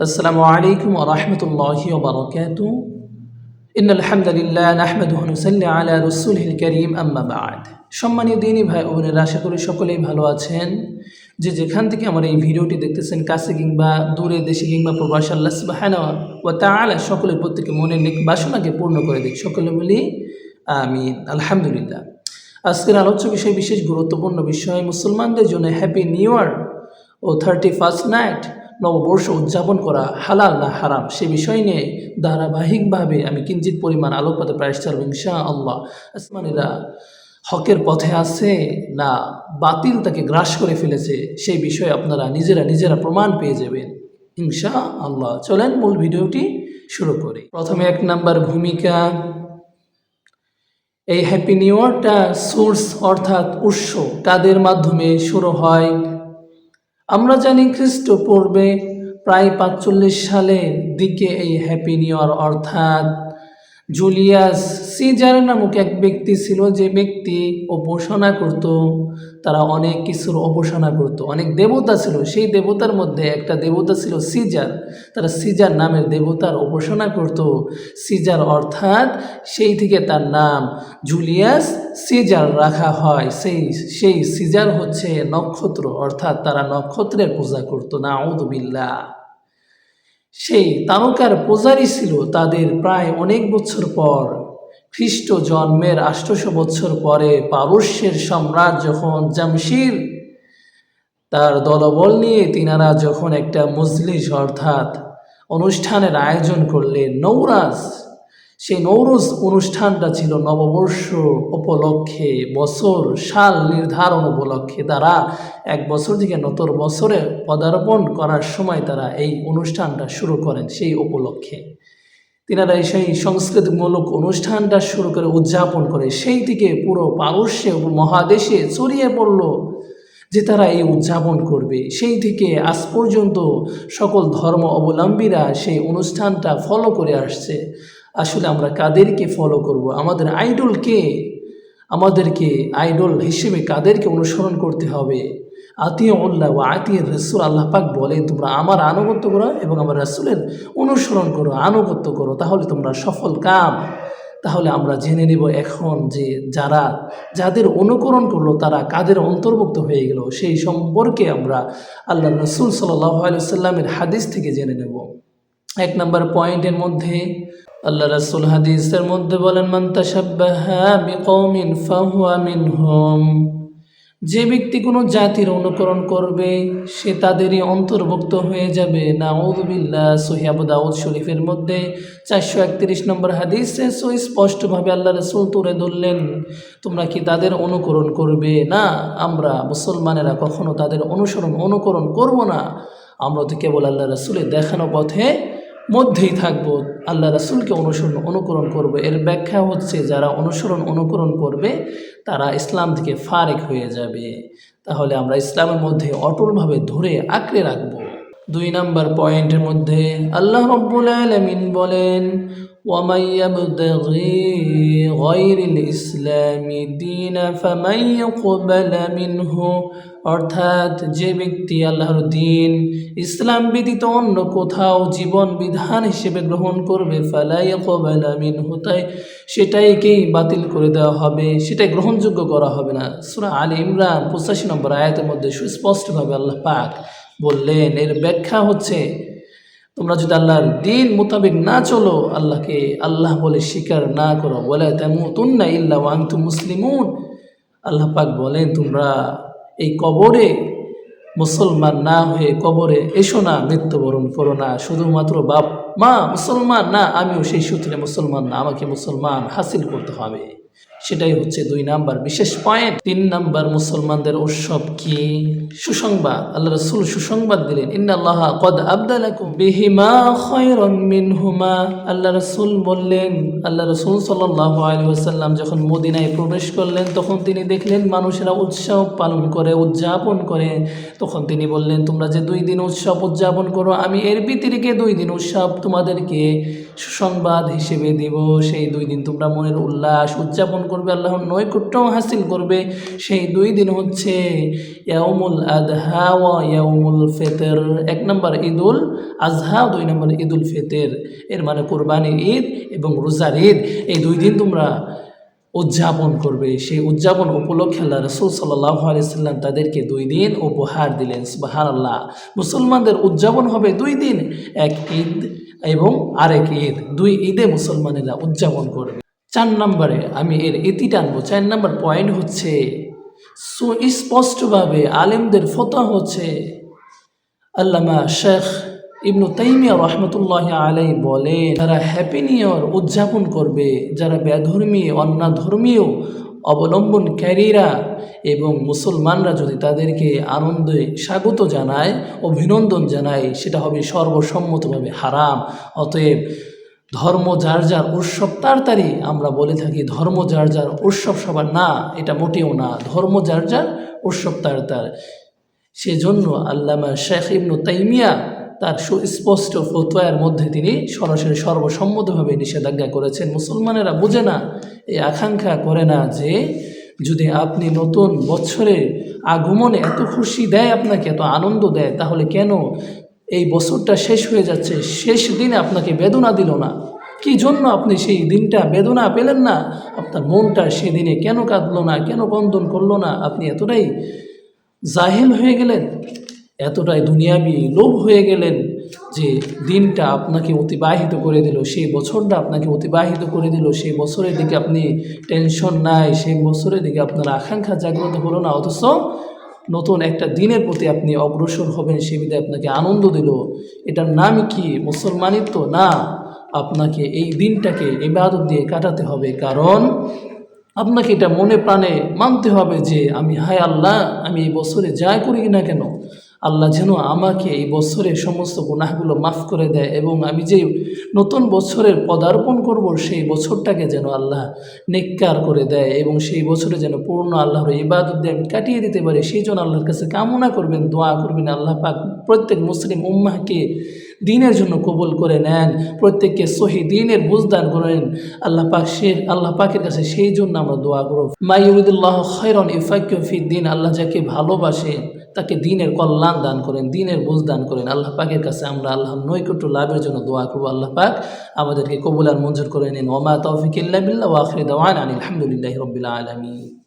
السلام عليكم ورحمة الله وبركاته إن الحمد لله نحمده ونصلي على رسوله الكريم أما بعد সম্মানীয় দিনী ভাই ও বোনেরা আশা করি সকলেই ভালো আছেন যে যেখান থেকে আমার এই ভিডিওটি দেখতেছেন কাছে কিংবা দূরে দেশে কিংবা প্রবাস আল্লাহ সুবহানাহু ওয়া তাআলা সকলের প্রত্যেকে মনের নেক বাসনাকে পূর্ণ করে দিক সকলে বলি আমিন আলহামদুলিল্লাহ আজকের আলোচ্য বিষয় বিশেষ গুরুত্বপূর্ণ বিষয় মুসলমানদের জন্য হ্যাপি নিউ ইয়ার ও থার্টি ফার্স্ট নাইট নববর্ষ উদযাপন করা হালাল না হারাম, সে বিষয় নিয়ে ধারাবাহিকভাবে আমি কিঞ্চিত পরিমাণ আলোকপাতে প্রায় চালব ইনশা আল্লাহ আসমানিরা হকের পথে আছে না বাতিল তাকে গ্রাস করে ফেলেছে, সেই বিষয়ে আপনারা নিজেরা নিজেরা প্রমাণ পেয়ে যাবেন। ইনশা আল্লাহ চলেন মূল ভিডিওটি শুরু করি। প্রথমে এক নাম্বার ভূমিকা। এই হ্যাপি নিউ ইয়ারটা সোর্স অর্থাৎ উৎস কাদের মাধ্যমে শুরু হয়? আমরা জানি খ্রিস্টপূর্বে প্রায় পাঁচচল্লিশ সালের দিকে এই হ্যাপি নিউ ইয়ার অর্থাৎ জুলিয়াস সিজার নামক এক ব্যক্তি ছিল যে ব্যক্তি উপাসনা করত, তারা অনেক কিছুর উপাসনা করত। অনেক দেবতা ছিল, সেই দেবতার মধ্যে একটা দেবতা ছিল সিজার। তারা সিজার নামের দেবতার উপাসনা করত। সিজার অর্থাৎ সেই থেকে তার নাম জুলিয়াস সিজার রাখা হয়। সেই সেই সিজার হচ্ছে নক্ষত্র, অর্থাৎ তারা নক্ষত্রের পূজা করত। না আউদবিল্লা সেই তারকার পূজারী ছিল তাদের প্রায় অনেক বছর পর। খ্রিস্ট জন্মের আষ্টশো বছর পরে পারস্যের সম্রাট যখন জামশির তার দলবল নিয়ে তিনারা যখন একটা মজলিস অর্থাৎ অনুষ্ঠানের আয়োজন করলেন নৌরাজ সেই নৌরুজ অনুষ্ঠানটা ছিল নববর্ষ উপলক্ষে, বছর সাল নির্ধারণ উপলক্ষে। তারা এক বছর থেকে নতুন বছরে পদার্পণ করার সময় তারা এই অনুষ্ঠানটা শুরু করেন সেই উপলক্ষে। তিনারা সেই সংস্কৃতিমূলক অনুষ্ঠানটা শুরু করে উদযাপন করে। সেই থেকে পুরো পারস্যে মহাদেশে ছড়িয়ে পড়ল যে তারা এই উদযাপন করবে। সেই থেকে আজ পর্যন্ত সকল ধর্ম অবলম্বীরা সেই অনুষ্ঠানটা ফলো করে আসছে। আসলে আমরা কাদেরকে ফলো করব? আমাদের আইডলকে আমাদেরকে আইডল হিসেবে কাদেরকে অনুসরণ করতে হবে? আত্মীয় উল্লাহ ও আত্মীয় রসুল আল্লাহ পাক বলে তোমরা আমার আনুগত্য করো এবং আমার রসুলের অনুসরণ করো, আনুগত্য করো, তাহলে তোমরা সফল কাম। তাহলে আমরা জেনে নেব এখন যে যারা, যাদের অনুকরণ করল, তারা কাদের অন্তর্ভুক্ত হয়ে গেল, সেই সম্পর্কে আমরা আল্লাহ রসুল সাল্লাহ আলসালামের হাদিস থেকে জেনে নেব। এক নম্বর পয়েন্টের মধ্যে আল্লাহ রাসুল হাদিসের মধ্যে বলেন ফাহুয়া মিনহুম। যে ব্যক্তি কোনো জাতির অনুকরণ করবে, সে তাদেরই অন্তর্ভুক্ত হয়ে যাবে। নাউদুবিল্লাহ সহিয়াবু দাউদ শরীফের মধ্যে চারশো একত্রিশ নম্বর হাদিসে সুস্পষ্টভাবে আল্লাহ রসুল তুলে ধরলেন, তোমরা কি তাদের অনুকরণ করবে? না, আমরা মুসলমানেরা কখনো তাদের অনুসরণ, অনুকরণ করব না। আমরা তো কেবল আল্লাহ রসুলের দেখানো পথে মধ্যেই থাকব, আল্লাহ রাসুলকে অনুসরণ, অনুকরণ করব। এর ব্যাখ্যা হচ্ছে, যারা অনুসরণ, অনুকরণ করবে, তারা ইসলাম থেকে ফারেক হয়ে যাবে। তাহলে আমরা ইসলামের মধ্যে অটলভাবে ধরে আঁকড়ে রাখব। দুই নাম্বার পয়েন্টের মধ্যে আল্লাহ রব্বুল আলমিন বলেন ومن يبتغي غير الإسلام دينا فمن يقبل منه অর্থাৎ যে ব্যক্তি আল্লাহর দিন ইসলাম ব্যতীত অন্য কোথাও জীবন বিধান হিসেবে গ্রহণ করবে ফালাই কবালা মিনহু তাই সেটাইকেই বাতিল করে দেওয়া হবে সেটাই গ্রহণযোগ্য করা হবে না সুরা আলী ইমরান পঁচাশি নম্বর আয়াতের মধ্যে সুস্পষ্টভাবে আল্লাহ পাক বললেন, এর ব্যাখ্যা হচ্ছে, তোমরা যদি আল্লাহর দিন মোতাবেক না চলো, আল্লাহকে আল্লাহ বলে স্বীকার না করো। বলে তেমন তুন্না ইল্লা ওয়াংতু মুসলিমুন। আল্লাহ পাক বলেন, তোমরা এই কবরে মুসলমান না হয়ে কবরে এসো না, মৃত্যুবরণ করো না। শুধুমাত্র বাপ, মা মুসলমান না, আমিও সেই সূত্রে মুসলমান না, আমাকে মুসলমান হাসিল করতে হবে। সেটাই হচ্ছে দুই নাম্বার। বিশেষ পয়েন্ট তিন নাম্বার মুসলমানদের উৎসব কি? সুসংবাদ। আল্লাহ রসুল সুসংবাদ দিলেন, ইন্নাল্লাহ কদ আল্লাহ রসুল বললেন, আল্লাহ রসুল সাল্লাল্লাহু আলাইহি ওয়াসাল্লাম যখন মদিনায় প্রবেশ করলেন, তখন তিনি দেখলেন মানুষেরা উৎসব পালন করে, উদযাপন করে। তখন তিনি বললেন, তোমরা যে দুই দিন উৎসব উদযাপন করো, আমি এর ব্যতিরিকে দুই দিন উৎসব তোমাদেরকে সুসংবাদ হিসেবে দিব। সেই দুই দিন তোমরা মনের উল্লাস উদযাপন করবে, আল্লাহর নৈকট্যও হাসিল করবে। সেই দুই দিন হচ্ছে ইয়াউমুল আদহা ওয়া ইয়াউমুল ফেতের। এক নম্বর ঈদুল আজহা, দুই নম্বর ঈদুল ফেতের। এর মানে কোরবানির ঈদ এবং রোজার ঈদ। এই দুই দিন তোমরা উদযাপন করবে। সেই উদযাপন উপলক্ষে আল্লাহ রসুল সাল্লাহ আলিয়াল্লাম তাদেরকে দুই দিন উপহার দিলেন সুবাহান আল্লাহ মুসলমানদের উদযাপন হবে দুই দিন, এক ঈদ এবং আরেক ঈদ। দুই ঈদে মুসলমানেরা উদযাপন করবে। চার নম্বরে আমি এর এটি টানবো চার নম্বর পয়েন্ট হচ্ছে, সুস্পষ্টভাবে আলেমদের ফতোয়া হচ্ছে, আল্লামা শেখ ইবনু তাইমিয়া রহমতুল্লাহ আলাই বলে যারা হ্যাপি নিয়র উদযাপন করবে, যারা বেধর্মী, অন্যাধর্মীয় অবলম্বনকারীরা এবং মুসলমানরা যদি তাদেরকে আনন্দে স্বাগত জানায়, অভিনন্দন জানায়, সেটা হবে সর্বসম্মতভাবে হারাম। অতএব ধর্ম যার যার উৎসব তাড়াতাড়ি আমরা বলে থাকি ধর্ম যার যার উৎসব সবার। না, এটা মোটেও না। ধর্ম যার যার উৎসব, তার তার। সেজন্য আল্লামা শেখ ইবনু তাইমিয়া তার সুস্পষ্ট ফতোয়ার মধ্যে তিনি সরাসরি সর্বসম্মতভাবে নিষেধাজ্ঞা করেছেন। মুসলমানেরা বোঝে না, এই আকাঙ্ক্ষা করে না যে যদি আপনি নতুন বছরে আগমনে এত খুশি দেয় আপনাকে, এত আনন্দ দেয়, তাহলে কেন এই বছরটা শেষ হয়ে যাচ্ছে, শেষ দিনে আপনাকে বেদনা দিল না। কি জন্য আপনি সেই দিনটা বেদনা পেলেন না? আপনার মনটা সেদিনে কেন কাঁদলো না, কেন বন্ধন করল না? আপনি এতটাই জাহেল হয়ে গেলেন, এতটাই দুনিয়াবি লোভ হয়ে গেলেন যে দিনটা আপনাকে অতিবাহিত করে দিল, সেই বছরটা আপনাকে অতিবাহিত করে দিল। সেই বছরের দিকে আপনি টেনশন নাই, সেই বছরের দিকে আপনার আকাঙ্ক্ষা জাগ্রত হলো না, অথচ নতুন একটা দিনের প্রতি আপনি অগ্রসর হবেন, সে বিধে আপনাকে আনন্দ দিল। এটার নাম কি? মুসলমানিত্ব? না, আপনাকে এই দিনটাকে ইবাদত দিয়ে কাটাতে হবে। কারণ আপনাকে এটা মনে প্রাণে মানতে হবে যে, আমি, হায় আল্লাহ, আমি এই বছরে যা করি না কেন? আল্লাহ যেন আমাকে এই বছরে সমস্ত গুনাহগুলো মাফ করে দেয় এবং আমি যে নতুন বছরের পদার্পণ করব, সেই বছরটাকে যেন আল্লাহ নেককার করে দেয় এবং সেই বছরে যেন পূর্ণ আল্লাহর ইবাদত দিয়ে আমি কাটিয়ে দিতে পারি। সেই জন্য আল্লাহর কাছে কামনা করবেন, দোয়া করবেন। আল্লাহ পাক প্রত্যেক মুসলিম উম্মাহকে দিনের জন্য কবুল করে নেন, প্রত্যেককে সহি দিনের বুঝদান করেন। আল্লাহ পাক সে, আল্লাহ পাকের কাছে সেই জন্য আমরা দোয়া করব। মাইউদুল্লাহ খৈরন ইফাক্য ফি দিন, আল্লাহ যাকে ভালোবাসে তাকে দিনের কল্যাণ দান করেন, দিনের বুঝ দান করেন। আল্লাহ পাকের কাছে আমরা আল্লাহ নৈকট্য লাভের জন্য দোয়া করব। আল্লাহ পাক আমাদেরকে কবুল আর মঞ্জুর করে নিন। ওমা তৌফিক ইল্লা দাওয়ান আলহামদুলিল্লাহ রবিল্লা আলমী